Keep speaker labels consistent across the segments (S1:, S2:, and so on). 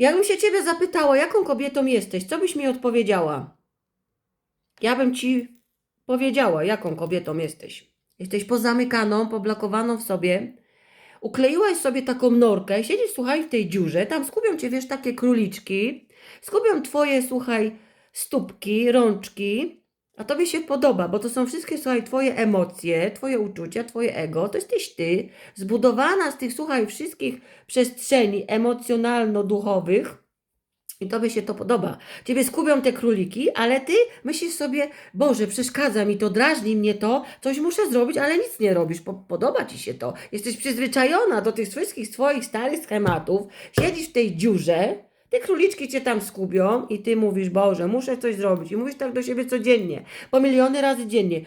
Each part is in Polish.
S1: Jakbym się ciebie zapytała, jaką kobietą jesteś, co byś mi odpowiedziała? Ja bym ci powiedziała, jaką kobietą jesteś. Jesteś pozamykaną, poblokowaną w sobie. Ukleiłaś sobie taką norkę, siedzisz, słuchaj, w tej dziurze, tam skupią cię, wiesz, takie króliczki, skupią twoje, słuchaj, stópki, rączki, a tobie się podoba, bo to są wszystkie, słuchaj, twoje emocje, twoje uczucia, twoje ego, to jesteś ty, zbudowana z tych, słuchaj, wszystkich przestrzeni emocjonalno-duchowych, i tobie się to podoba. Ciebie skubią te króliki, ale ty myślisz sobie, Boże, przeszkadza mi to, drażni mnie to, coś muszę zrobić, ale nic nie robisz. Po, podoba ci się to. Jesteś przyzwyczajona do tych wszystkich swoich starych schematów. Siedzisz w tej dziurze, te króliczki cię tam skubią i ty mówisz, Boże, muszę coś zrobić. I mówisz tak do siebie codziennie, po miliony razy dziennie.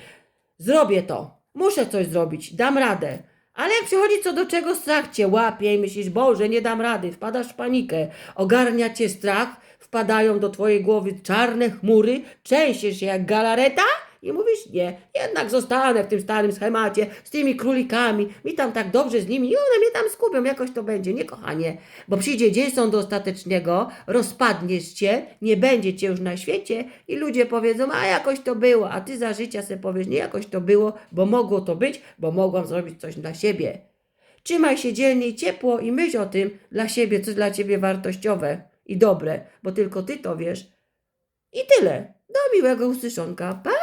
S1: Zrobię to. Muszę coś zrobić. Dam radę. Ale jak przychodzi co do czego, strach cię łapie i myślisz, Boże, nie dam rady, wpadasz w panikę, ogarnia cię strach, wpadają do twojej głowy czarne chmury, trzęsiesz się jak galareta i mówisz, nie, jednak zostanę w tym starym schemacie z tymi królikami, mi tam tak dobrze z nimi i one mnie tam skupią, jakoś to będzie, nie kochanie, bo przyjdzie dzień sądu ostatecznego, rozpadniesz się, nie będzie cię już na świecie i ludzie powiedzą, a jakoś to było, a ty za życia sobie powiesz, nie jakoś to było, bo mogło to być, bo mogłam zrobić coś dla siebie. Trzymaj się dzielnie i ciepło i myśl o tym dla siebie, co dla ciebie wartościowe i dobre, bo tylko ty to wiesz. I tyle. Do miłego usłyszonka. Pa!